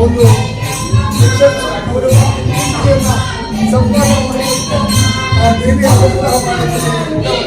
ಒಂದು ಸಂಪಾದನೆ ಮಾಡುವಂಥ ಆ ದೇವಿಯ ಅನುಗ್ರಹ ಮಾಡುತ್ತದೆ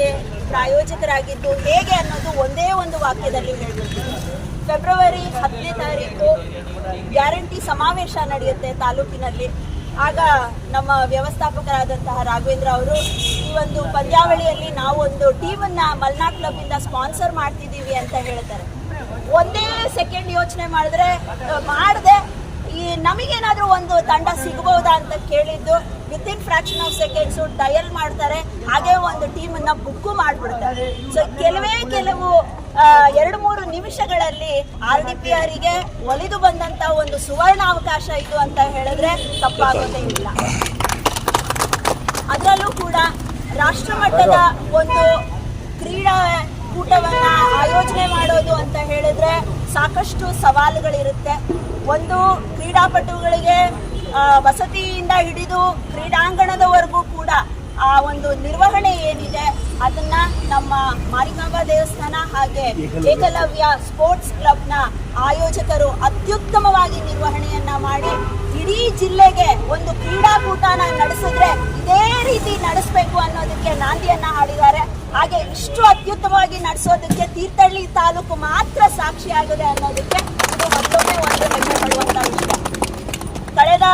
ಇಲಾಖೆ ಪ್ರಾಯೋಜಕರಾಗಿದ್ದು ಹೇಗೆ ಅನ್ನೋದು ಒಂದೇ ಒಂದು ವಾಕ್ಯದಲ್ಲಿ ಹೇಳ್ಬಿಡ್ತೀನಿ ಫೆಬ್ರವರಿ ಹತ್ತನೇ ತಾರೀಕು ಗ್ಯಾರಂಟಿ ಸಮಾವೇಶ ನಡೆಯುತ್ತೆ ತಾಲೂಕಿನಲ್ಲಿ. ಆಗ ನಮ್ಮ ವ್ಯವಸ್ಥಾಪಕರಾದಂತಹ ರಾಘವೇಂದ್ರ ಅವರು ಈ ಒಂದು ಪಂದ್ಯಾವಳಿಯಲ್ಲಿ ನಾವು ಒಂದು ಟೀಮನ್ನ ಕ್ಲಬ್ಬಿಂದ ಕ್ಲಬ್ ಇಂದ ಸ್ಪಾನ್ಸರ್ ಮಾಡ್ತಿದ್ದೀವಿ ಅಂತ ಹೇಳ್ತಾರೆ. ಒಂದೇ ಸೆಕೆಂಡ್ ಯೋಚನೆ ಮಾಡಿದ್ರೆ, ಮಾಡದೆ ನಮಗೇನಾದ್ರೂ ಒಂದು ತಂಡ ಸಿಗಬಹುದಾ ಅಂತ ಕೇಳಿದ್ದು within fraction of seconds dial ಮಾಡ್ತಾರೆ, ಹಾಗೆ ಒಂದು ಟೀಮ್ ಅನ್ನ ಬುಕ್ಕು ಮಾಡ್ಬಿಡ್ತಾರೆ. ಸೊ ಕೆಲವೇ ಕೆಲವು ಎರಡು ಮೂರು ನಿಮಿಷಗಳಲ್ಲಿ ಆರ್ ಡಿ ಪಿ ಆರಿಗೆ ಒಲಿದು ಬಂದಂತ ಒಂದು ಸುವರ್ಣ ಅವಕಾಶ ಇದು ಅಂತ ಹೇಳಿದ್ರೆ ತಪ್ಪಾಗೋದೇ ಇಲ್ಲ. ಅದರಲ್ಲೂ ಕೂಡ ರಾಷ್ಟ್ರ ಮಟ್ಟದ ಒಂದು ಕ್ರೀಡಾ ಕೂಟವನ್ನ ಆಯೋಜನೆ ಮಾಡೋದು ಅಂತ ಹೇಳಿದ್ರೆ ಸಾಕಷ್ಟು ಸವಾಲುಗಳಿರುತ್ತೆ. ಒಂದು ಕ್ರೀಡಾಪಟುಗಳಿಗೆ ವಸತಿಯಿಂದ ಹಿಡಿದು ಕ್ರೀಡಾಂಗಣದವರೆಗೂ ಕೂಡ ಆ ಒಂದು ನಿರ್ವಹಣೆ ಏನಿದೆ, ಅದನ್ನ ನಮ್ಮ ಮಾರಿಕಾಂಬಾ ದೇವಸ್ಥಾನ ಹಾಗೆ ಏಕಲವ್ಯ ಸ್ಪೋರ್ಟ್ಸ್ ಕ್ಲಬ್ನ ಆಯೋಜಕರು ಅತ್ಯುತ್ತಮವಾಗಿ ನಿರ್ವಹಣೆಯನ್ನ ಮಾಡಿ, ಇಡೀ ಜಿಲ್ಲೆಗೆ ಒಂದು ಕ್ರೀಡಾಕೂಟನ ನಡೆಸಿದ್ರೆ ಇದೇ ರೀತಿ ನಡೆಸಬೇಕು ಅನ್ನೋದಕ್ಕೆ ನಾಂದಿಯನ್ನ ಹಾಡಿದ್ದಾರೆ. ಹಾಗೆ ಇಷ್ಟು ಅತ್ಯುತ್ತಮವಾಗಿ ನಡೆಸೋದಕ್ಕೆ ತೀರ್ಥಹಳ್ಳಿ ತಾಲೂಕು ಮಾತ್ರ ಸಾಕ್ಷಿಯಾಗಿದೆ ಅನ್ನೋದಕ್ಕೆ ಇದು ಮತ್ತೊಮ್ಮೆ ಒಂದು ಹೆಮ್ಮೆ ಪಡುವಂತ ವಿಷಯ. ಕಳೆದ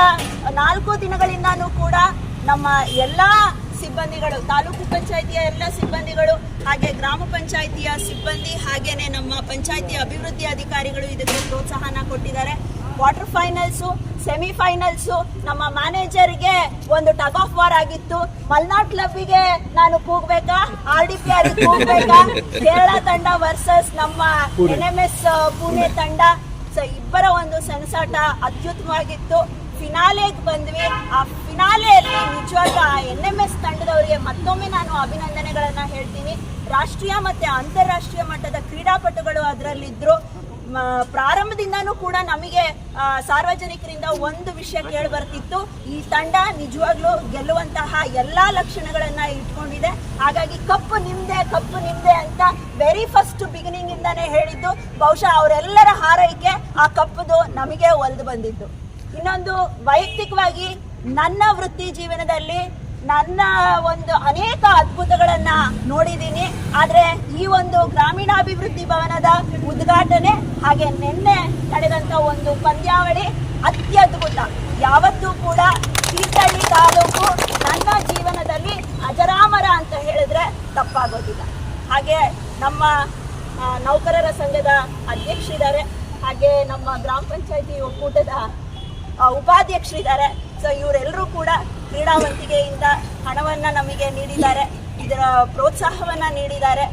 ನಾಲ್ಕು ದಿನಗಳಿಂದಾನೂ ಕೂಡ ನಮ್ಮ ಎಲ್ಲ ಸಿಬ್ಬಂದಿಗಳು, ತಾಲೂಕು ಪಂಚಾಯಿತಿಯ ಎಲ್ಲ ಸಿಬ್ಬಂದಿಗಳು ಹಾಗೆ ಗ್ರಾಮ ಪಂಚಾಯಿತಿಯ ಸಿಬ್ಬಂದಿ ಹಾಗೇನೆ ನಮ್ಮ ಪಂಚಾಯಿತಿ ಅಭಿವೃದ್ಧಿ ಅಧಿಕಾರಿಗಳು ಇದಕ್ಕೆ ಪ್ರೋತ್ಸಾಹನ ಕೊಟ್ಟಿದ್ದಾರೆ. ಕ್ವಾರ್ಟರ್ ಫೈನಲ್ಸು ಸೆಮಿಫೈನಲ್ಸು ನಮ್ಮ ಮ್ಯಾನೇಜರ್ಗೆ ಒಂದು ಟಗ್ ಆಫ್ ವಾರ್ ಆಗಿತ್ತು. ಮಲ್ನಾಡ್ ಕ್ಲಬ್ಗೆ ನಾನು ಕೂಗ್ಬೇಕಾ? ಆರ್ ಡಿ ಪಿ ಆರ್ ಕೂಗ್ಬೇಕಾ? ಕೇರಳ ತಂಡ ವರ್ಸಸ್ ನಮ್ಮ ಎನ್ ಎಂ ಎಸ್ ಪುಣೆ ತಂಡ. ಸೊ ಇಬ್ಬರ ಒಂದು ಸೆಣಸಾಟ ಅತ್ಯುತ್ತಮವಾಗಿತ್ತು ಫಿನಾಲೆಗೆ ಬಂದ್ವಿ. ಆ ಫಿನಾಲೆಯಲ್ಲಿ ನಿಜವಾಗ ಆ ಎನ್ ಎಂ ಎಸ್ ತಂಡದವರಿಗೆ ಮತ್ತೊಮ್ಮೆ ನಾನು ಅಭಿನಂದನೆಗಳನ್ನ ಹೇಳ್ತೀನಿ. ರಾಷ್ಟ್ರೀಯ ಮತ್ತೆ ಅಂತಾರಾಷ್ಟ್ರೀಯ ಮಟ್ಟದ ಕ್ರೀಡಾಪಟುಗಳು ಅದರಲ್ಲಿದ್ದರು ಪ್ರಾರಂಭದಿಂದಾನೂ ಕೂಡ ನಮಗೆ ಸಾರ್ವಜನಿಕರಿಂದ ಒಂದು ವಿಷಯ ಕೇಳಿ ಬರ್ತಿತ್ತು ಈ ತಂಡ ನಿಜವಾಗ್ಲೂ ಗೆಲ್ಲುವಂತಹ ಎಲ್ಲಾ ಲಕ್ಷಣಗಳನ್ನ ಇಟ್ಕೊಂಡಿದೆ. ಹಾಗಾಗಿ ಕಪ್ಪು ನಿಮ್ದೆ ಕಪ್ಪು ನಿಮ್ದೆ ಅಂತ ವೆರಿ ಫಸ್ಟ್ ಬಿಗಿನಿಂಗ್ ಇಂದಾನೆ ಹೇಳಿದ್ದು. ಬಹುಶಃ ಅವರೆಲ್ಲರ ಹಾರೈಕೆ ಆ ಕಪ್ಪುದು ನಮಗೆ ಒಲ್ದು ಬಂದಿದ್ದು. ಇನ್ನೊಂದು ವೈಯಕ್ತಿಕವಾಗಿ ನನ್ನ ವೃತ್ತಿ ಜೀವನದಲ್ಲಿ ನನ್ನ ಒಂದು ಅನೇಕ ಅದ್ಭುತಗಳನ್ನ ನೋಡಿದ್ದೀನಿ. ಆದ್ರೆ ಈ ಒಂದು ಗ್ರಾಮೀಣಾಭಿವೃದ್ಧಿ ಭವನದ ಉದ್ಘಾಟನೆ ಹಾಗೆ ನಿನ್ನೆ ನಡೆದಂತ ಒಂದು ಪಂದ್ಯಾವಳಿ ಅತ್ಯದ್ಭುತ. ಯಾವತ್ತೂ ಕೂಡ ತೀರ್ಥಹಳ್ಳಿ ತಾಲೂಕು ನನ್ನ ಜೀವನದಲ್ಲಿ ಅಜರಾಮರ ಅಂತ ಹೇಳಿದ್ರೆ ತಪ್ಪಾಗೋದಿಲ್ಲ. ಹಾಗೆ ನಮ್ಮ ನೌಕರರ ಸಂಘದ ಅಧ್ಯಕ್ಷರಿದ್ದಾರೆ. ಹಾಗೆ ನಮ್ಮ ಗ್ರಾಮ ಪಂಚಾಯತಿ ಒಕ್ಕೂಟದ ಉಪಾಧ್ಯಕ್ಷರಿದ್ದಾರೆ. ಸೊ ಇವರೆಲ್ಲರೂ ಕೂಡ ಕ್ರೀಡಾವಂತಿಕೆಯಿಂದ ಹಣವನ್ನ ನಮಗೆ ನೀಡಿದ್ದಾರೆ, ಇದರ ಪ್ರೋತ್ಸಾಹವನ್ನ ನೀಡಿದ್ದಾರೆ.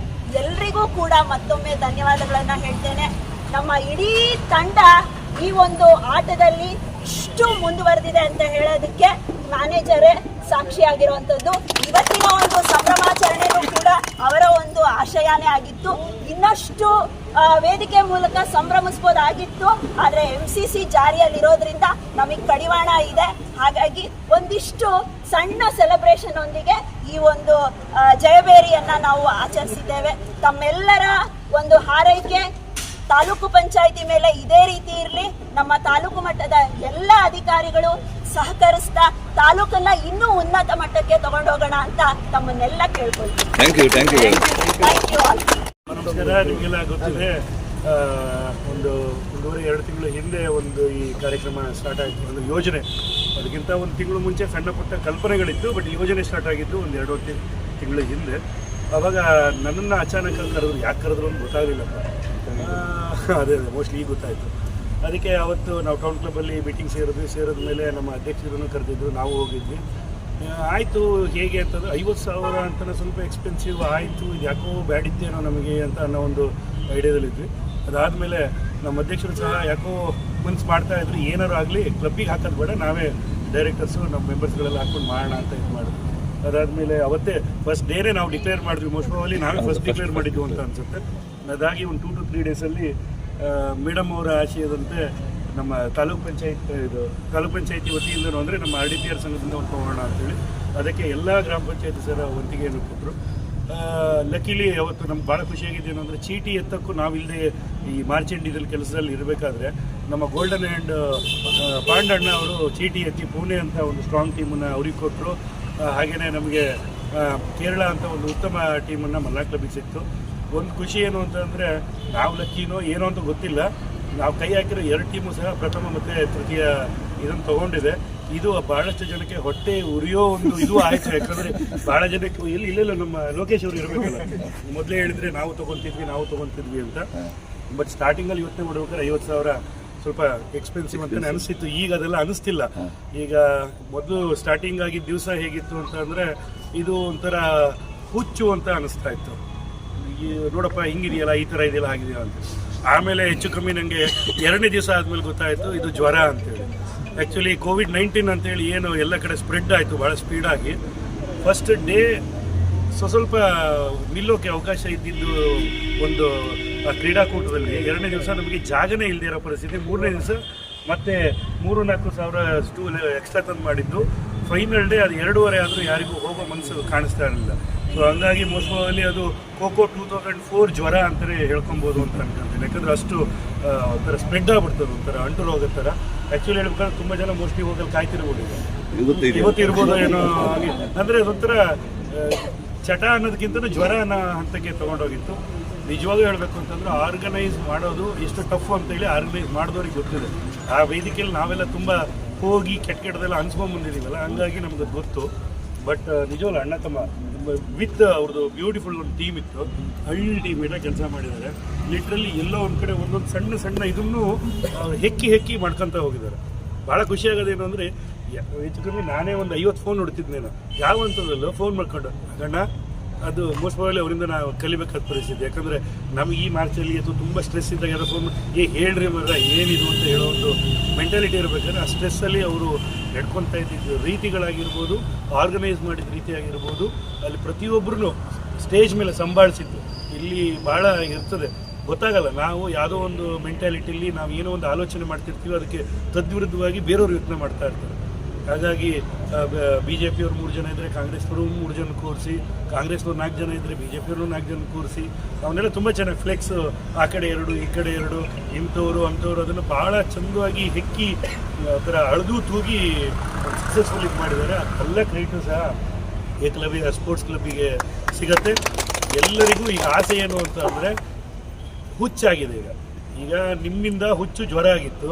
ಎಲ್ರಿಗೂ ಕೂಡ ಮತ್ತೊಮ್ಮೆ ಧನ್ಯವಾದಗಳನ್ನ ಹೇಳ್ತೇನೆ. ನಮ್ಮ ಇಡೀ ತಂಡ ಈ ಒಂದು ಆಟದಲ್ಲಿ ಇಷ್ಟು ಮುಂದುವರೆದಿದೆ ಅಂತ ಹೇಳೋದಕ್ಕೆ ಮ್ಯಾನೇಜರೇ ಸಾಕ್ಷಿಯಾಗಿರುವಂಥದ್ದು. ಇವತ್ತಿನ ಒಂದು ಸಂಭ್ರಮಾಚರಣೆಯೂ ಕೂಡ ಅವರ ಒಂದು ಆಶಯನೇ ಆಗಿತ್ತು. ಇನ್ನಷ್ಟು ವೇದಿಕೆ ಮೂಲಕ ಸಂಭ್ರಮಿಸ್ಬೋದಾಗಿತ್ತು. ಆದರೆ ಎಂ ಸಿ ಸಿ ಜಾರಿಯಲ್ಲಿರೋದ್ರಿಂದ ನಮಗೆ ಕಡಿವಾಣ ಇದೆ. ಹಾಗಾಗಿ ಒಂದಿಷ್ಟು ಸಣ್ಣ ಸೆಲೆಬ್ರೇಷನ್ ಒಂದಿಗೆ ಈ ಒಂದು ಜಯಬೇರಿಯನ್ನ ನಾವು ಆಚರಿಸಿದ್ದೇವೆ. ತಮ್ಮೆಲ್ಲರ ಒಂದು ಹಾರೈಕೆ ತಾಲೂಕು ಪಂಚಾಯಿತಿ ಮೇಲೆ ಇದೇ ರೀತಿ ಇರಲಿ. ನಮ್ಮ ತಾಲೂಕು ಮಟ್ಟದ ಎಲ್ಲ ಅಧಿಕಾರಿಗಳು ಸಹಕರಿಸ್ತಾ ತಾಲೂಕನ್ನ ಇನ್ನೂ ಉನ್ನತ ಮಟ್ಟಕ್ಕೆ ತಗೊಂಡೋಗೋಣ ಅಂತ ತಮ್ಮನ್ನೆಲ್ಲ ಕೇಳ್ಕೊಳ್ತೀನಿ ನಿಮಗೆಲ್ಲ ಗೊತ್ತಿದೆ ಒಂದು ಒಂದೂವರೆ, ಎರಡು ತಿಂಗಳ ಹಿಂದೆ ಒಂದು ಈ ಕಾರ್ಯಕ್ರಮ ಸ್ಟಾರ್ಟ್ ಆಯಿತು ಒಂದು ಯೋಜನೆ. ಅದಕ್ಕಿಂತ ಒಂದು ತಿಂಗಳು ಮುಂಚೆ ಸಣ್ಣ ಪುಟ್ಟ ಕಲ್ಪನೆಗಳಿತ್ತು ಬಟ್ ಯೋಜನೆ ಸ್ಟಾರ್ಟ್ ಆಗಿದ್ದು ಒಂದು ಎರಡು ತಿಂಗಳ ಹಿಂದೆ. ಅವಾಗ ನನ್ನನ್ನು ಅಚಾನಕ್ ಕರೆದ್ರು, ಯಾಕೆ ಕರೆದ್ರು ಅಂತ ಗೊತ್ತಾಗಲಿಲ್ಲ. ಅದೇ ಅದೇ ಮೋಸ್ಟ್ಲಿ ಈಗ ಗೊತ್ತಾಯಿತು. ಅದಕ್ಕೆ ಅವತ್ತು ನಾವು ಟೌನ್ ಕ್ಲಬ್ಬಲ್ಲಿ ಮೀಟಿಂಗ್ ಸೇರಿದ್ವಿ. ಸೇರಿದ ಮೇಲೆ ನಮ್ಮ ಅಧ್ಯಕ್ಷರನ್ನು ಕರೆದಿದ್ರು. ನಾವು ಹೋಗಿದ್ವಿ. ಆಯಿತು, ಹೇಗೆ ಅಂತಂದ್ರೆ ಐವತ್ತು ಸಾವಿರ ಅಂತ ಸ್ವಲ್ಪ ಎಕ್ಸ್ಪೆನ್ಸಿವ್ ಆಯಿತು, ಇದು ಯಾಕೋ ಬ್ಯಾಡಿತ್ತೇನೋ ನಮಗೆ ಅಂತ ಅನ್ನೋ ಒಂದು ಐಡಿಯಾದಲ್ಲಿದ್ವಿ. ಅದಾದಮೇಲೆ ನಮ್ಮ ಅಧ್ಯಕ್ಷರು ಸಹ ಯಾಕೋ ಮನ್ಸು ಮಾಡ್ತಾ ಇದ್ರು ಏನಾರು ಆಗಲಿ ಕ್ಲಬ್ಬಿಗೆ ಹಾಕೋದು ಬೇಡ, ನಾವೇ ಡೈರೆಕ್ಟರ್ಸು ನಮ್ಮ ಮೆಂಬರ್ಸ್ಗಳೆಲ್ಲ ಹಾಕ್ಕೊಂಡು ಮಾಡೋಣ ಅಂತ ಇದು ಮಾಡಿದ್ವಿ. ಅದಾದಮೇಲೆ ಅವತ್ತೇ ಫಸ್ಟ್ ಡೇನೇ ನಾವು ಡಿಕ್ಲೇರ್ ಮಾಡಿದ್ವಿ ಮೋಸ್ಟ್ ಪ್ರಾಬಲಿ ನಾವೇ ಫಸ್ಟ್ ಡಿಕ್ಲೇರ್ ಮಾಡಿದ್ವಿ ಅಂತ ಅನ್ಸುತ್ತೆ. ಅದಾಗಿ ಒಂದು ಟೂ ಟು ತ್ರೀ ಡೇಸಲ್ಲಿ ಮೇಡಮ್ ಅವರ ಆಶಯದಂತೆ ನಮ್ಮ ತಾಲೂಕ್ ಪಂಚಾಯತ್, ಇದು ತಾಲೂಕ್ ಪಂಚಾಯತಿ ವತಿಯಿಂದನೂ ಅಂದರೆ ನಮ್ಮ ಆರ್ ಡಿ ಪಿ ಆರ್ ಸಂಘದಿಂದ ಒಂದು ತಗೋಣ ಅಂತೇಳಿ ಅದಕ್ಕೆ ಎಲ್ಲ ಗ್ರಾಮ ಪಂಚಾಯತಿ ಸರ ವಂತಿಗೆಯನ್ನು ಕೊಟ್ಟರು ಲಕ್ಕಿಲಿ ಅವತ್ತು ನಮ್ಗೆ ಭಾಳ ಖುಷಿಯಾಗಿದೆ ಏನಂದರೆ ಚೀಟಿ ಎತ್ತಕ್ಕೂ ನಾವಿಲ್ಲದೆ ಈ ಮಾರ್ಚೆಂಡ್ ಇದ್ರಲ್ಲಿ ಕೆಲಸದಲ್ಲಿ ಇರಬೇಕಾದ್ರೆ ನಮ್ಮ ಗೋಲ್ಡನ್ ಆ್ಯಂಡ್ ಪಾಂಡಣ್ಣ ಅವರು ಚೀಟಿ ಎತ್ತಿ ಪುಣೆ ಅಂತ ಒಂದು ಸ್ಟ್ರಾಂಗ್ ಟೀಮನ್ನು ಅವ್ರಿಗೆ ಕೊಟ್ಟರು ಹಾಗೆಯೇ ನಮಗೆ ಕೇರಳ ಅಂತ ಒಂದು ಉತ್ತಮ ಟೀಮನ್ನು ಮಲ್ಲಾ ಸಿಕ್ತು. ಒಂದು ಖುಷಿ ಏನು ಅಂತಂದರೆ ನಾವು ಲಕ್ಕಿನೋ ಏನೋ ಅಂತ ಗೊತ್ತಿಲ್ಲ. ನಾವು ಕೈ ಹಾಕಿರೋ ಎರಡು ಟೀಮು ಸಹ ಪ್ರಥಮ ಮತ್ತು ತೃತೀಯ ಇದನ್ನು ತಗೊಂಡಿದೆ. ಇದು ಬಹಳಷ್ಟು ಜನಕ್ಕೆ ಹೊಟ್ಟೆ ಉರಿಯೋ ಒಂದು ಇದು ಆಯ್ತು. ಯಾಕಂದರೆ ಬಹಳ ಜನಕ್ಕೆ ಇಲ್ಲಿ ಇಲ್ಲ ನಮ್ಮ ಲೋಕೇಶ್ ಅವರು ಇರಬೇಕಲ್ಲ. ಮೊದಲೇ ಹೇಳಿದರೆ ನಾವು ತೊಗೊತಿದ್ವಿ ನಾವು ತೊಗೊತಿದ್ವಿ ಅಂತ. ಬಟ್ ಸ್ಟಾರ್ಟಿಂಗಲ್ಲಿ ಯೋಚನೆ ಮಾಡ್ಬೇಕಾದ್ರೆ ಐವತ್ತು ಸಾವಿರ ಸ್ವಲ್ಪ ಎಕ್ಸ್ಪೆನ್ಸಿವ್ ಅಂತಲೇ ಅನಿಸ್ತಿತ್ತು. ಈಗ ಅದೆಲ್ಲ ಅನಿಸ್ತಿಲ್ಲ. ಈಗ ಮೊದಲು ಸ್ಟಾರ್ಟಿಂಗ್ ಆಗಿ ದಿವಸ ಹೇಗಿತ್ತು ಅಂತ ಅಂದರೆ ಇದು ಒಂಥರ ಹುಚ್ಚು ಅಂತ ಅನಿಸ್ತಾ ಇತ್ತು. ಈ ನೋಡಪ್ಪ ಹಿಂಗಿದೆಯಲ್ಲ ಈ ಥರ ಇದೆಯಲ್ಲ ಆಗಿದೆಯಲ್ಲ ಅಂತ. ಆಮೇಲೆ ಹೆಚ್ಚು ಕಮ್ಮಿ ನನಗೆ ಎರಡನೇ ದಿವಸ ಆದಮೇಲೆ ಗೊತ್ತಾಯಿತು, ಇದು ಜ್ವರ ಅಂತೇಳಿ. ಆ್ಯಕ್ಚುಲಿ ಕೋವಿಡ್ ನೈನ್ಟೀನ್ ಅಂತೇಳಿ ಏನು ಎಲ್ಲ ಕಡೆ ಸ್ಪ್ರೆಡ್ ಆಯಿತು ಭಾಳ ಸ್ಪೀಡಾಗಿ ಫಸ್ಟ್ ಡೇ ಸ್ವ ಸ್ವಲ್ಪ ನಿಲ್ಲೋಕೆ ಅವಕಾಶ ಇದ್ದಿದ್ದು ಒಂದು ಕ್ರೀಡಾಕೂಟದಲ್ಲಿ. ಎರಡನೇ ದಿವಸ ನಮಗೆ ಜಾಗನೇ ಇಲ್ಲದೆ ಇರೋ ಪರಿಸ್ಥಿತಿ. ಮೂರನೇ ದಿವಸ ಮತ್ತೆ ಮೂರು ನಾಲ್ಕು ಸಾವಿರ ಸ್ಟೂಲ್ ಎಕ್ಸ್ಟ್ರಾ ತಂದು ಮಾಡಿದ್ದು. ಫೈನಲ್ ಡೇ ಅದು ಎರಡೂವರೆ ಆದರೂ ಯಾರಿಗೂ ಹೋಗೋ ಮನಸ್ಸು ಕಾಣಿಸ್ತಾ ಇರಲಿಲ್ಲ. ಸೊ ಹಂಗಾಗಿ ಮೋಸ್ಟ್ಲಿ ಅದು ಕೋಕೋ ಟೂ ತೌಸಂಡ್ ಫೋರ್ ಜ್ವರ ಅಂತಲೇ ಹೇಳ್ಕೊಬೋದು ಅಂತ ಅನ್ಕೊಂತೀನಿ. ಯಾಕಂದ್ರೆ ಅಷ್ಟು ಒಂಥರ ಸ್ಪ್ರೆಡ್ ಆಗ್ಬಿಡ್ತದೆ ಒಂಥರ ಅಂಟು ರೋಗದ ಥರ. ಆ್ಯಕ್ಚುಲಿ ಹೇಳ್ಬೇಕಾದ್ರೆ ತುಂಬ ಜನ ಮೋಸ್ಟ್ಲಿ ಹೋಗಲು ಕಾಯ್ತಿರ್ಬೋದು. ಈಗ. ಇವತ್ತು ಇರ್ಬೋದು ಏನೋ ಹಾಗೆ. ಅಂದ್ರೆ ಅದೊಂಥರ ಚಟ ಅನ್ನೋದಕ್ಕಿಂತ ಜ್ವರ ಅನ್ನೋ ಹಂತಕ್ಕೆ ತಗೊಂಡೋಗಿತ್ತು. ನಿಜವಾಗೂ ಹೇಳಬೇಕು ಅಂತಂದ್ರೆ ಆರ್ಗನೈಸ್ ಮಾಡೋದು ಎಷ್ಟು ಟಫ್ ಅಂತೇಳಿ ಆರ್ಗನೈಸ್ ಮಾಡಿದವ್ರಿಗೆ ಗೊತ್ತಿದೆ. ಆ ವೇದಿಕೆಯಲ್ಲಿ ನಾವೆಲ್ಲ ತುಂಬ ಹೋಗಿ ಕೆಟ್ಟ ಕೆಟ್ಟದೆಲ್ಲ ಅನ್ಸ್ಕೊಂಡ್ ಬಂದಿದ್ದೀವಲ್ಲ ಹಂಗಾಗಿ ನಮ್ಗೆ ಅದು ಗೊತ್ತು. ಬಟ್ ನಿಜವಲ್ಲ, ಅಣ್ಣ ತಮ್ಮ ವಿತ್ ಅವ್ರದ್ದು ಬ್ಯೂಟಿಫುಲ್ ಒಂದು ಟೀಮ್ ಇತ್ತು. ಹಳ್ಳಿ ಅಲ್ಟಿಮೇಟ್ ಕೆಲಸ ಮಾಡಿದ್ದಾರೆ. ಲಿಟ್ರಲಿ ಎಲ್ಲೋ ಒಂದು ಕಡೆ ಒಂದೊಂದು ಸಣ್ಣ ಸಣ್ಣ ಇದನ್ನು ಹೆಕ್ಕಿ ಹೆಕ್ಕಿ ಮಾಡ್ಕೊತ ಹೋಗಿದ್ದಾರೆ. ಭಾಳ ಖುಷಿ ಆಗೋದೇನು ಅಂದರೆ ಹೆಚ್ಚು ಕಮ್ಮಿ ನಾನೇ ಒಂದು ಐವತ್ತು ಫೋನ್ ಹೊಡ್ತಿದ್ದೆ ನಾನು ಅಂಥದ್ದಲ್ಲೋ ಫೋನ್ ಮಾಡ್ಕೊಂಡು, ಅಣ್ಣ ಅದು ಮೋಸ್ಟ್ ಪ್ರಾಬಲಿ ಅವರಿಂದ ನಾವು ಕಲಿಬೇಕಾದ ಪರಿಸ್ಥಿತಿ. ಯಾಕಂದರೆ ನಮಗೆ ಈ ಮಾರ್ಚಲ್ಲಿ ಅದು ತುಂಬ ಸ್ಟ್ರೆಸ್ ಇದ್ದಾಗ ಯಾರೋ ಫೋನ್ ಏ, ಹೇಳ್ರಿ ಮಗ ಏನಿದು ಅಂತ ಹೇಳೋ ಒಂದು ಮೆಂಟಾಲಿಟಿ ಇರಬೇಕಾದ್ರೆ ಆ ಸ್ಟ್ರೆಸ್ಸಲ್ಲಿ ಅವರು ನಡ್ಕೊತಾ ಇದ್ದಿದ್ದು ರೀತಿಗಳಾಗಿರ್ಬೋದು ಆರ್ಗನೈಸ್ ಮಾಡಿದ ರೀತಿ ಆಗಿರ್ಬೋದು ಅಲ್ಲಿ ಪ್ರತಿಯೊಬ್ಬರೂ ಸ್ಟೇಜ್ ಮೇಲೆ ಸಂಭಾಳಿಸಿದ್ದು. ಇಲ್ಲಿ ಭಾಳ ಇರ್ತದೆ. ಗೊತ್ತಾಗಲ್ಲ, ನಾವು ಯಾವುದೋ ಒಂದು ಮೆಂಟಾಲಿಟಿಲಿ ನಾವು ಏನೋ ಒಂದು ಆಲೋಚನೆ ಮಾಡ್ತಿರ್ತೀವಿ, ಅದಕ್ಕೆ ತದ್ವಿರುದ್ಧವಾಗಿ ಬೇರೆಯವರು ಯೋಚನೆ ಮಾಡ್ತಾ ಇರ್ತಾರೆ. ಹಾಗಾಗಿ ಬಿ ಜೆ ಪಿಯವ್ರು ಮೂರು ಜನ ಇದ್ದರೆ ಕಾಂಗ್ರೆಸ್ನವರು ಮೂರು ಜನ ಕೂರಿಸಿ, ಕಾಂಗ್ರೆಸ್ನವ್ರು ನಾಲ್ಕು ಜನ ಇದ್ದರೆ ಬಿ ಜೆ ಪಿಯವರು ನಾಲ್ಕು ಜನ ಕೂರಿಸಿ, ಅವನ್ನೆಲ್ಲ ತುಂಬ ಚೆನ್ನಾಗಿ ಫ್ಲೆಕ್ಸ್ ಆ ಕಡೆ ಎರಡು, ಈ ಕಡೆ ಎರಡು, ಇಂಥವ್ರು, ಅಂಥವ್ರು ಅದನ್ನು ಭಾಳ ಚಂದವಾಗಿ ಹೆಕ್ಕಿ ಒಂಥರ ಅಳದು ತೂಗಿ ಸಕ್ಸಸ್ಫುಲ್ ಇದು ಮಾಡಿದ್ದಾರೆ. ಅದೆಲ್ಲ ಕ್ರೆಡಿಟು ಸಹ ಏಕಲವ್ಯ ಸ್ಪೋರ್ಟ್ಸ್ ಕ್ಲಬ್ಬಿಗೆ ಸಿಗತ್ತೆ. ಎಲ್ಲರಿಗೂ ಈಗ ಆಸೆ ಏನು ಅಂತ ಅಂದರೆ, ಹುಚ್ಚಾಗಿದೆ ಈಗ. ಈಗ ನಿಮ್ಮಿಂದ ಹುಚ್ಚು ಜ್ವರ ಆಗಿತ್ತು.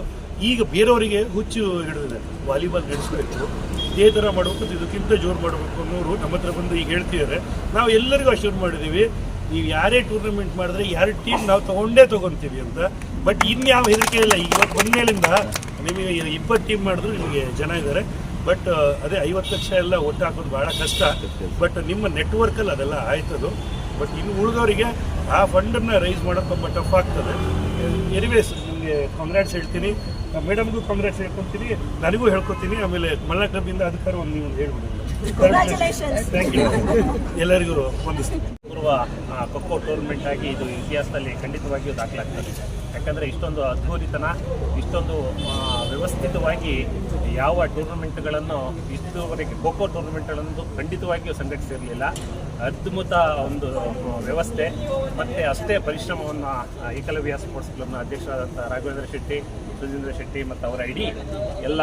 ಈಗ ಬೇರೆಯವರಿಗೆ ಹುಚ್ಚು ಹಿಡಿದಿದೆ. ವಾಲಿಬಾಲ್ ನಡೆಸಬೇಕು. ಇದೇ ಥರ ಮಾಡಬೇಕು, ಇದಕ್ಕಿಂತ ಜೋರು ಮಾಡಬೇಕು ಅನ್ನೋರು ನಮ್ಮ ಹತ್ರ ಬಂದು ಈಗ ಹೇಳ್ತಿದ್ದಾರೆ. ನಾವು ಎಲ್ಲರಿಗೂ ಅಶ್ಯೂರ್ ಮಾಡಿದ್ದೀವಿ, ನೀವು ಯಾರೇ ಟೂರ್ನಮೆಂಟ್ ಮಾಡಿದ್ರೆ ಯಾರು ಟೀಮ್ ನಾವು ತೊಗೊಂಡೇ ತೊಗೊತೀವಿ ಅಂತ. ಬಟ್ ಇನ್ಯಾವ ಹೆದರಿಕೆ ಇಲ್ಲ. ಈಗ ಬಂದ್ಮೇಲಿಂದ ನಿಮಗೆ ಇಪ್ಪತ್ತು ಟೀಮ್ ಮಾಡಿದ್ರು ನಿಮಗೆ ಜನ ಇದ್ದಾರೆ. ಬಟ್ ಅದೇ ಐವತ್ತು ಲಕ್ಷ ಎಲ್ಲ ಒಟ್ಟು ಹಾಕೋದು ಭಾಳ ಕಷ್ಟ. ಬಟ್ ನಿಮ್ಮ ನೆಟ್ವರ್ಕಲ್ಲಿ ಅದೆಲ್ಲ ಆಯ್ತದು. ಬಟ್ ಇನ್ನು ಉಳಿದವರಿಗೆ ಆ ಫಂಡನ್ನು ರೈಸ್ ಮಾಡೋದು ತುಂಬ ಟಫ್ ಆಗ್ತದೆ. ಎನಿವೇಸ್ ನಿಮಗೆ ಕಾಂಗ್ರಾಟ್ಸ್ ಹೇಳ್ತೀನಿ. ಮೇಡಮ್ಗೂ ಕಾಂಗ್ರೆಸ್ ಹೇಳ್ಕೊತೀನಿ ನನಗೂ ಹೇಳ್ಕೊತೀನಿ ಆಮೇಲೆ ಮಲ್ಲ ಕ್ಲಬ್ಬಿಂದ ಅಧಿಕಾರ ಒಂದು ನೀವು ಹೇಳ್ಬೋದು ಎಲ್ಲರಿಗೂ ವಂದಿಸ್ತೀನಿ. ಪೂರ್ವ ಖೋಖೋ ಟೂರ್ನಮೆಂಟ್ ಆಗಿ ಇದು ಇತಿಹಾಸದಲ್ಲಿ ಖಂಡಿತವಾಗಿಯೂ ದಾಖಲಾಗ್ತದೆ. ಯಾಕಂದರೆ ಇಷ್ಟೊಂದು ಅದ್ಭುತನ ಇಷ್ಟೊಂದು ವ್ಯವಸ್ಥಿತವಾಗಿ ಯಾವ ಟೂರ್ನಮೆಂಟ್ಗಳನ್ನು ಇಷ್ಟುವರೆಗೆ ಖೋಖೋ ಟೂರ್ನಮೆಂಟ್ಗಳನ್ನು ಖಂಡಿತವಾಗಿಯೂ ಸಂಘಟಿಸಿರಲಿಲ್ಲ. ಅದ್ಭುತ ಒಂದು ವ್ಯವಸ್ಥೆ. ಮತ್ತು ಅಷ್ಟೇ ಪರಿಶ್ರಮವನ್ನು ಏಕಲವ್ಯ ಸ್ಪೋರ್ಟ್ಸ್ ಕ್ಲಬ್ನ ಅಧ್ಯಕ್ಷರಾದಂಥ ರಾಘವೇಂದ್ರ ಶೆಟ್ಟಿ ಸುಜೇಂದ್ರ ಶೆಟ್ಟಿ ಮತ್ತು ಅವರ ಇಡೀ ಎಲ್ಲ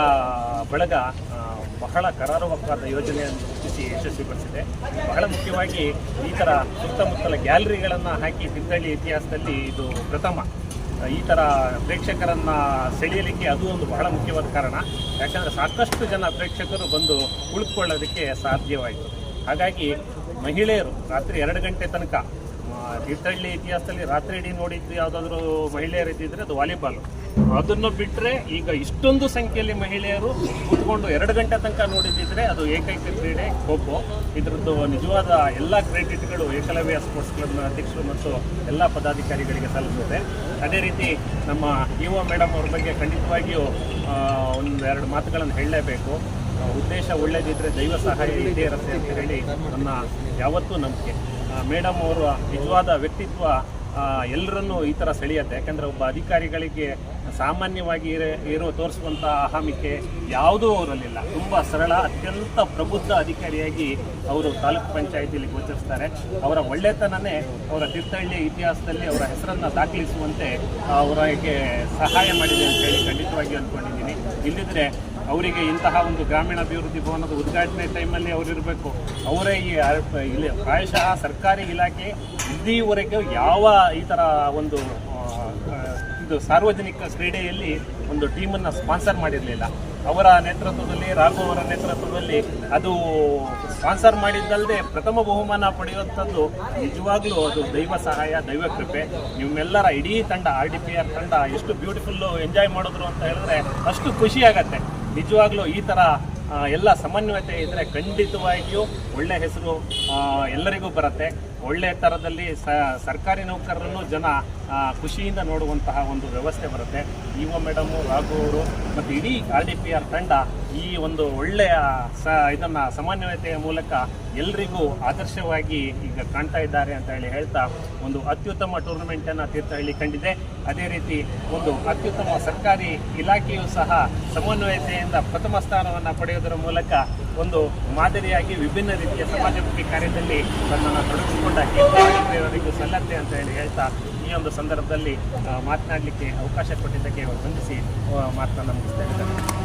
ಬಳಗ ಬಹಳ ಕರಾರುವಕ್ಕಾದ ಯೋಜನೆಯನ್ನು ರೂಪಿಸಿ ಯಶಸ್ವಿಗೊಳಿಸಿದೆ. ಬಹಳ ಮುಖ್ಯವಾಗಿ ಈ ಥರ ಸುತ್ತಮುತ್ತಲ ಗ್ಯಾಲರಿಗಳನ್ನು ಹಾಕಿ ತಿಂತಳ್ಳಿ ಇತಿಹಾಸದಲ್ಲಿ ಇದು ಪ್ರಥಮ. ಈ ಥರ ಪ್ರೇಕ್ಷಕರನ್ನು ಸೆಳೆಯಲಿಕ್ಕೆ ಅದು ಒಂದು ಬಹಳ ಮುಖ್ಯವಾದ ಕಾರಣ. ಯಾಕಂದರೆ ಸಾಕಷ್ಟು ಜನ ಪ್ರೇಕ್ಷಕರು ಬಂದು ಉಳ್ಕೊಳ್ಳೋದಕ್ಕೆ ಸಾಧ್ಯವಾಯಿತು. ಹಾಗಾಗಿ ಮಹಿಳೆಯರು ರಾತ್ರಿ ಎರಡು ಗಂಟೆ ತನಕ ತೀರ್ಥಹಳ್ಳಿ ಇತಿಹಾಸದಲ್ಲಿ ರಾತ್ರಿ ಇಡೀ ನೋಡಿದ್ದು ಯಾವುದಾದ್ರೂ ಮಹಿಳೆಯರು ಇದ್ದಿದ್ರೆ ಅದು ವಾಲಿಬಾಲ್. ಅದನ್ನು ಬಿಟ್ಟರೆ ಈಗ ಇಷ್ಟೊಂದು ಸಂಖ್ಯೆಯಲ್ಲಿ ಮಹಿಳೆಯರು ಕೂತ್ಕೊಂಡು ಎರಡು ಗಂಟೆ ತನಕ ನೋಡಿದ್ದಿದ್ರೆ ಅದು ಏಕೈಕ ಕ್ರೀಡೆ, ಖೋಖೋ. ಇದರದ್ದು ನಿಜವಾದ ಎಲ್ಲ ಕ್ರೆಡಿಟ್ಗಳು ಏಕಲವ್ಯ ಸ್ಪೋರ್ಟ್ಸ್ ಕ್ಲಬ್ನ ಅಧ್ಯಕ್ಷರು ಮತ್ತು ಎಲ್ಲ ಪದಾಧಿಕಾರಿಗಳಿಗೆ ಸಲ್ಲಿಸುತ್ತೆ ಅದೇ ರೀತಿ ನಮ್ಮ ಯುವ ಮೇಡಮ್ ಅವ್ರ ಬಗ್ಗೆ ಖಂಡಿತವಾಗಿಯೂ ಒಂದು ಎರಡು ಮಾತುಗಳನ್ನು ಹೇಳಲೇಬೇಕು. ಉದ್ದೇಶ ಒಳ್ಳೆಯದಿದ್ದರೆ ದೈವ ಸಹಾಯ ಇದೇ ಇರುತ್ತೆ ಅಂತ ಹೇಳಿ ನನ್ನ ಯಾವತ್ತೂ ನಂಬಿಕೆ. ಮೇಡಮ್ ಅವರ ನಿಜವಾದ ವ್ಯಕ್ತಿತ್ವ ಎಲ್ಲರನ್ನೂ ಈ ಥರ ಸೆಳೆಯುತ್ತೆ. ಯಾಕಂದರೆ ಒಬ್ಬ ಅಧಿಕಾರಿಗಳಿಗೆ ಸಾಮಾನ್ಯವಾಗಿ ಇರೋ ತೋರಿಸುವಂಥ ಅಹಮಿಕೆ ಯಾವುದೂ ಅವರಲ್ಲಿಲ್ಲ. ತುಂಬ ಸರಳ, ಅತ್ಯಂತ ಪ್ರಬುದ್ಧ ಅಧಿಕಾರಿಯಾಗಿ ಅವರು ತಾಲೂಕು ಪಂಚಾಯಿತಿಯಲ್ಲಿ ಗೋಚರಿಸ್ತಾರೆ. ಅವರ ಒಳ್ಳೆತನನೇ ಅವರ ತೀರ್ಥಹಳ್ಳಿ ಇತಿಹಾಸದಲ್ಲಿ ಅವರ ಹೆಸರನ್ನು ದಾಖಲಿಸುವಂತೆ ಅವರಿಗೆ ಸಹಾಯ ಮಾಡಿದೆ ಅಂತ ಹೇಳಿ ಖಂಡಿತವಾಗಿ ಅಂದ್ಕೊಂಡಿದ್ದೀನಿ. ಇಲ್ಲಿದ್ರೆ ಅವರಿಗೆ ಇಂತಹ ಒಂದು ಗ್ರಾಮೀಣಾಭಿವೃದ್ಧಿ ಭವನದ ಉದ್ಘಾಟನೆ ಟೈಮಲ್ಲಿ ಅವರಿರಬೇಕು ಅವರೇ ಈ ಇಲ್ಲಿ ಪ್ರಾಯಶಃ ಸರ್ಕಾರಿ ಇಲಾಖೆ ಇಲ್ಲಿವರೆಗೂ ಯಾವ ಈ ಥರ ಒಂದು ಇದು ಸಾರ್ವಜನಿಕ ಕ್ರೀಡೆಯಲ್ಲಿ ಒಂದು ಟೀಮನ್ನು ಸ್ಪಾನ್ಸರ್ ಮಾಡಿರಲಿಲ್ಲ. ಅವರ ನೇತೃತ್ವದಲ್ಲಿ, ರಾಘು ಅವರ ನೇತೃತ್ವದಲ್ಲಿ ಅದು ಸ್ಪಾನ್ಸರ್ ಮಾಡಿದ್ದಲ್ಲದೆ ಪ್ರಥಮ ಬಹುಮಾನ ಪಡೆಯುವಂಥದ್ದು ನಿಜವಾಗ್ಲೂ ಅದು ದೈವ ಸಹಾಯ, ದೈವ ಕೃಪೆ. ನಿಮ್ಮೆಲ್ಲರ ಇಡೀ ತಂಡ, ಆರ್ ಡಿ ಪಿ ಆರ್ ತಂಡ ಎಷ್ಟು ಬ್ಯೂಟಿಫುಲ್ಲು ಎಂಜಾಯ್ ಮಾಡಿದ್ರು ಅಂತ ಹೇಳಿದ್ರೆ ಅಷ್ಟು ಖುಷಿ ಆಗತ್ತೆ. ನಿಜವಾಗ್ಲೂ ಈ ಆ, ಎಲ್ಲ ಸಮನ್ವಯತೆ ಇದ್ದರೆ ಖಂಡಿತವಾಗಿಯೂ ಒಳ್ಳೆ ಹೆಸರು ಎಲ್ಲರಿಗೂ ಬರುತ್ತೆ. ಒಳ್ಳೆ ಥರದಲ್ಲಿ ಸರ್ಕಾರಿ ನೌಕರರನ್ನು ಜನ ಖುಷಿಯಿಂದ ನೋಡುವಂತಹ ಒಂದು ವ್ಯವಸ್ಥೆ ಬರುತ್ತೆ. ಯುವ ಮೇಡಮು, ರಾಘು ಅವರು ಮತ್ತು ಇಡೀ ಆರ್ ಡಿ ಪಿ ಆರ್ ತಂಡ ಈ ಒಂದು ಒಳ್ಳೆಯ, ಸ, ಇದನ್ನು ಸಮನ್ವಯತೆಯ ಮೂಲಕ ಎಲ್ರಿಗೂ ಆದರ್ಶವಾಗಿ ಈಗ ಕಾಣ್ತಾ ಇದ್ದಾರೆ ಅಂತ ಹೇಳಿ ಹೇಳ್ತಾ ಒಂದು ಅತ್ಯುತ್ತಮ ಟೂರ್ನಮೆಂಟನ್ನು ತೀರ್ಥಹಳ್ಳಿ ಕಂಡಿದೆ. ಅದೇ ರೀತಿ ಒಂದು ಅತ್ಯುತ್ತಮ ಸರ್ಕಾರಿ ಇಲಾಖೆಯು ಸಹ ಸಮನ್ವಯತೆಯಿಂದ ಪ್ರಥಮ ಸ್ಥಾನವನ್ನು ಪಡೆಯುವುದರ ಮೂಲಕ ಒಂದು ಮಾದರಿಯಾಗಿ ವಿಭಿನ್ನ ರೀತಿಯ ಸಮಾಜಮುಖಿ ಕಾರ್ಯದಲ್ಲಿ ತನ್ನನ್ನು ತೊಡಗಿಸಿಕೊಂಡ ಕೀರ್ತಿಯವರಿಗೂ ಸಲ್ಲತ್ತೆ ಅಂತ ಹೇಳಿ ಹೇಳ್ತಾ ಈ ಒಂದು ಸಂದರ್ಭದಲ್ಲಿ ಮಾತನಾಡಲಿಕ್ಕೆ ಅವಕಾಶ ಕೊಟ್ಟಿದ್ದಕ್ಕೆ ವಂದಿಸಿ ಬಂಧಿಸಿ ಮಾತನ್ನ ಮುಗಿಸ್ತಾ ಇದ್ದೇನೆ